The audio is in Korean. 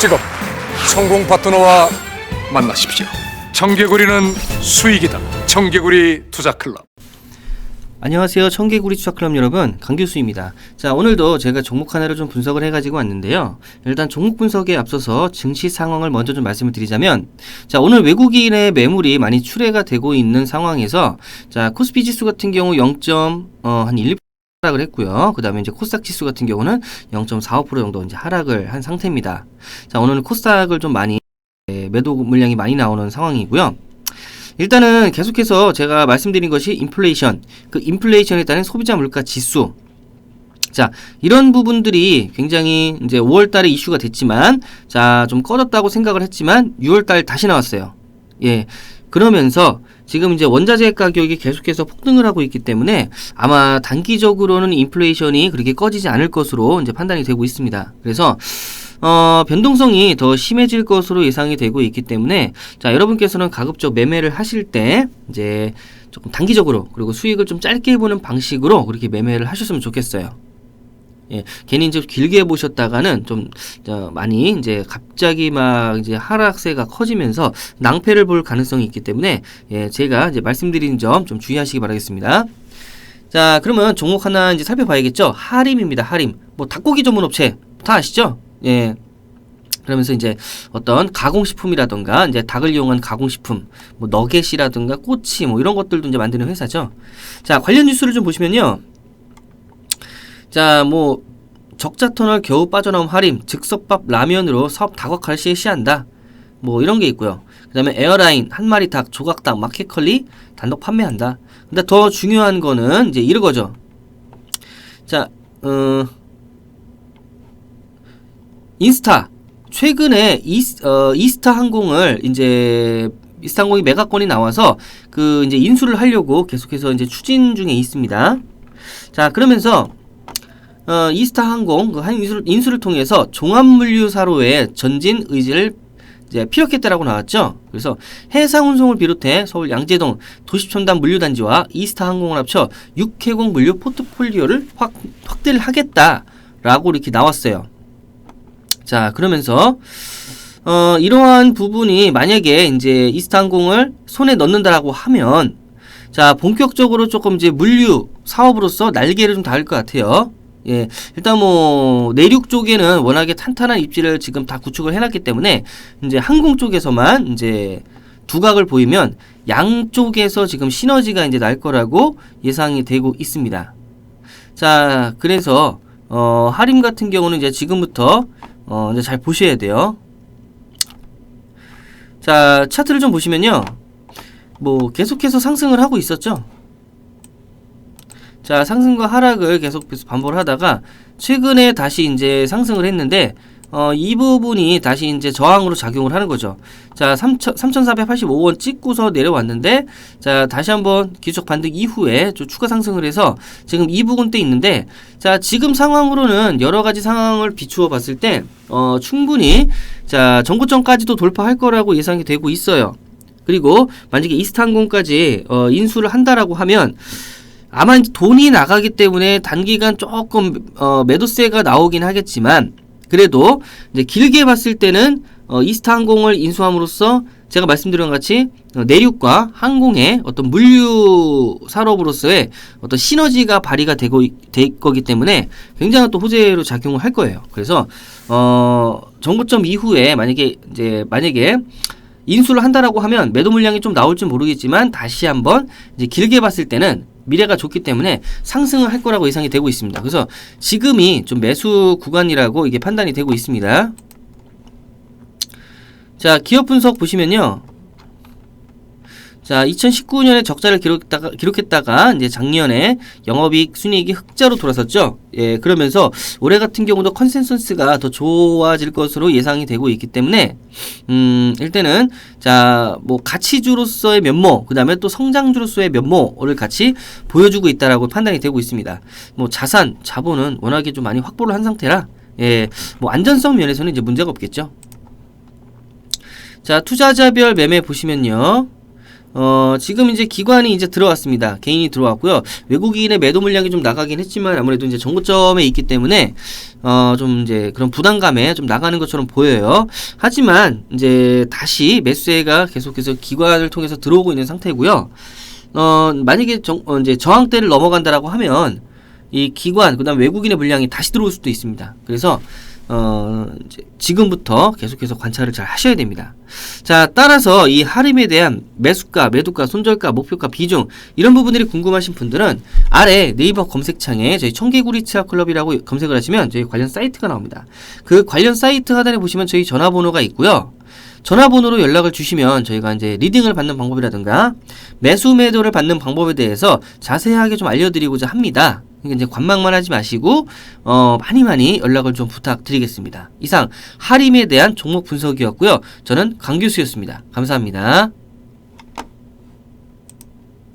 지금 성공 파트너와 만나십시오. 청개구리는 수익이다. 청개구리 투자 클럽. 안녕하세요. 청개구리 추적클럽 여러분, 강 교수입니다. 자, 오늘도 제가 종목 하나를 좀 분석을 해가지고 왔는데요. 일단 종목 분석에 앞서서 증시 상황을 먼저 좀 말씀을 드리자면, 자, 오늘 외국인의 매물이 많이 출회가 되고 있는 상황에서, 자, 코스피 지수 같은 경우 0. 어, 한 1, 2% 하락을 했고요. 그 다음에 이제 코스닥 지수 같은 경우는 0.45% 정도 이제 하락을 한 상태입니다. 자, 오늘은 코스닥을 좀 많이, 예, 매도 물량이 많이 나오는 상황이고요. 일단은 계속해서 제가 말씀드린 것이 인플레이션, 그 인플레이션에 따른 소비자 물가 지수. 자, 이런 부분들이 굉장히 이제 5월 달에 이슈가 됐지만, 자, 좀 꺼졌다고 생각을 했지만, 6월 달 다시 나왔어요. 예. 그러면서 지금 이제 원자재 가격이 계속해서 폭등을 하고 있기 때문에 아마 단기적으로는 인플레이션이 그렇게 꺼지지 않을 것으로 이제 판단이 되고 있습니다. 그래서 어, 변동성이 더 심해질 것으로 예상이 되고 있기 때문에 자, 여러분께서는 가급적 매매를 하실 때 이제 조금 단기적으로 그리고 수익을 좀 짧게 보는 방식으로 그렇게 매매를 하셨으면 좋겠어요. 예, 괜히 이제 길게 보셨다가는 좀 저, 많이 이제 갑자기 막 이제 하락세가 커지면서 낭패를 볼 가능성이 있기 때문에 예, 제가 이제 말씀드린 점 좀 주의하시기 바라겠습니다. 자, 그러면 종목 하나 이제 살펴봐야겠죠. 하림입니다. 하림. 뭐 닭고기 전문 업체 다 아시죠? 예. 그러면서 이제 어떤 가공식품이라던가 이제 닭을 이용한 가공식품, 뭐 너겟이라든가 꼬치 뭐 이런 것들도 이제 만드는 회사죠. 자, 관련 뉴스를 좀 보시면요. 자, 뭐 적자 터널 겨우 빠져나온 하림, 즉석밥 라면으로 사업 다각화를 실시한다. 뭐 이런 게 있고요. 그다음에 에어라인, 한 마리 닭, 조각닭, 마켓컬리 단독 판매한다. 근데 더 중요한 거는 이제 이거죠. 자, 어 인스타 최근에 이스, 어, 이스타 항공을 이제 이스타 항공이 매각권이 나와서 그 이제 인수를 하려고 계속해서 이제 추진 중에 있습니다. 자 그러면서 어, 이스타 항공 그 인수를, 인수를 통해서 종합물류사로의 전진 의지를 이제 피력했다라고 나왔죠. 그래서 해상운송을 비롯해 서울 양재동 도시첨단 물류단지와 이스타 항공을 합쳐 육해공 물류 포트폴리오를 확, 확대를 하겠다라고 이렇게 나왔어요. 자, 그러면서 어, 이러한 부분이 만약에 이제 이스타 항공을 손에 넣는다라고 하면 자, 본격적으로 조금 이제 물류 사업으로서 날개를 좀 닿을 것 같아요. 예, 일단 뭐 내륙 쪽에는 워낙에 탄탄한 입지를 지금 다 구축을 해놨기 때문에 이제 항공 쪽에서만 이제 두각을 보이면 양쪽에서 지금 시너지가 이제 날 거라고 예상이 되고 있습니다. 자, 그래서 어, 하림 같은 경우는 이제 지금부터 어, 이제 잘 보셔야 돼요. 자, 차트를 좀 보시면요. 뭐 계속해서 상승을 하고 있었죠. 자, 상승과 하락을 계속 반복을 하다가 최근에 다시 이제 상승을 했는데 어, 이 부분이 다시 이제 저항으로 작용을 하는 거죠. 자, 3 3,485원 찍고서 내려왔는데, 자, 다시 한번 기적 반등 이후에 좀 추가 상승을 해서 지금 이 부분대 있는데, 자, 지금 상황으로는 여러 가지 상황을 비추어 봤을 때, 어, 충분히, 자, 정고점까지도 돌파할 거라고 예상이 되고 있어요. 그리고 만약에 이스탄공까지 어, 인수를 한다라고 하면, 아마 이제 돈이 나가기 때문에 단기간 조금 어, 매도세가 나오긴 하겠지만, 그래도 이제 길게 봤을 때는 어, 이스타 항공을 인수함으로써 제가 말씀드린 것 같이 어, 내륙과 항공의 어떤 물류 산업으로서의 어떤 시너지가 발휘가 되고 될 거기 때문에 굉장한 또 호재로 작용을 할 거예요. 그래서 어 정고점 이후에 만약에 이제 만약에 인수를 한다라고 하면 매도 물량이 좀 나올지 모르겠지만 다시 한번 이제 길게 봤을 때는 미래가 좋기 때문에 상승을 할 거라고 예상이 되고 있습니다. 그래서 지금이 좀 매수 구간이라고 이게 판단이 되고 있습니다. 자, 기업 분석 보시면요. 자, 2019년에 적자를 기록했다가, 기록했다가 이제 작년에 영업이익 순이익이 흑자로 돌아섰죠. 예, 그러면서 올해 같은 경우도 컨센서스가 더 좋아질 것으로 예상이 되고 있기 때문에 음, 일단은 자, 뭐 가치주로서의 면모, 그다음에 또 성장주로서의 면모를 같이 보여주고 있다라고 판단이 되고 있습니다. 뭐 자산, 자본은 워낙에 좀 많이 확보를 한 상태라 예, 뭐 안전성 면에서는 이제 문제가 없겠죠. 자, 투자자별 매매 보시면요. 어, 지금 이제 기관이 이제 들어왔습니다. 개인이 들어왔고요. 외국인의 매도 물량이 좀 나가긴 했지만 아무래도 이제 정고점에 있기 때문에 어, 좀 이제 그런 부담감에 좀 나가는 것처럼 보여요. 하지만 이제 다시 매수세가 계속해서 기관을 통해서 들어오고 있는 상태고요. 어, 만약에 정, 어, 이제 저항대를 넘어간다라고 하면 이 기관 그다음 외국인의 물량이 다시 들어올 수도 있습니다. 그래서 어, 지금부터 계속해서 관찰을 잘 하셔야 됩니다. 자, 따라서 이 할인에 대한 매수가, 매도가, 손절가, 목표가, 비중 이런 부분들이 궁금하신 분들은 아래 네이버 검색창에 저희 청개구리 치아 클럽이라고 검색을 하시면 저희 관련 사이트가 나옵니다. 그 관련 사이트 하단에 보시면 저희 전화번호가 있고요. 전화번호로 연락을 주시면 저희가 이제 리딩을 받는 방법이라든가 매수 매도를 받는 방법에 대해서 자세하게 좀 알려드리고자 합니다. 그러니까 이제 관망만 하지 마시고 어 많이 많이 연락을 좀 부탁드리겠습니다. 이상 하림에 대한 종목 분석이었고요. 저는 강 교수였습니다. 감사합니다.